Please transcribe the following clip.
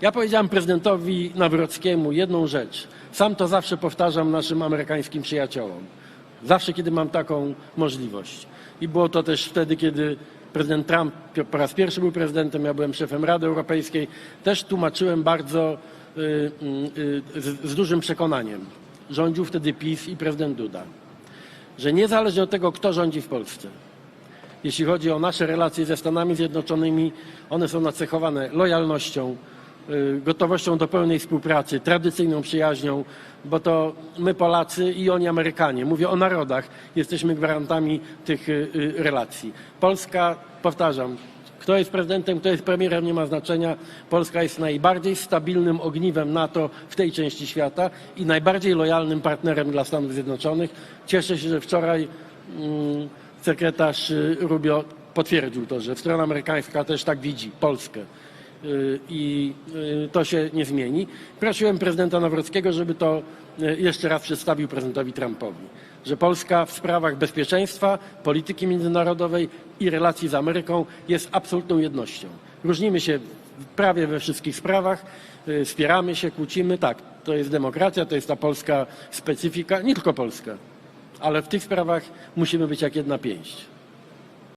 Ja powiedziałem prezydentowi Nawrockiemu jedną rzecz. Sam to zawsze powtarzam naszym amerykańskim przyjaciołom. Zawsze, kiedy mam taką możliwość. I było to też wtedy, kiedy prezydent Trump po raz pierwszy był prezydentem, ja byłem szefem Rady Europejskiej. Też tłumaczyłem bardzo y, y, y, z, z dużym przekonaniem. Rządził wtedy PiS i prezydent Duda. Że niezależnie od tego, kto rządzi w Polsce, jeśli chodzi o nasze relacje ze Stanami Zjednoczonymi, one są nacechowane lojalnością, gotowością do pełnej współpracy, tradycyjną przyjaźnią, bo to my Polacy i oni Amerykanie, mówię o narodach, jesteśmy gwarantami tych y, y, relacji. Polska, powtarzam, kto jest prezydentem, kto jest premierem, nie ma znaczenia. Polska jest najbardziej stabilnym ogniwem NATO w tej części świata i najbardziej lojalnym partnerem dla Stanów Zjednoczonych. Cieszę się, że wczoraj mm, sekretarz y, Rubio potwierdził to, że strona amerykańska też tak widzi Polskę. Y, I y, to się nie zmieni. Prosiłem prezydenta Nawrockiego, żeby to y, jeszcze raz przedstawił prezydentowi Trumpowi, że Polska w sprawach bezpieczeństwa, polityki międzynarodowej i relacji z Ameryką jest absolutną jednością. Różnimy się prawie we wszystkich sprawach, y, wspieramy się, kłócimy, tak, to jest demokracja, to jest ta polska specyfika, nie tylko polska, ale w tych sprawach musimy być jak jedna pięść.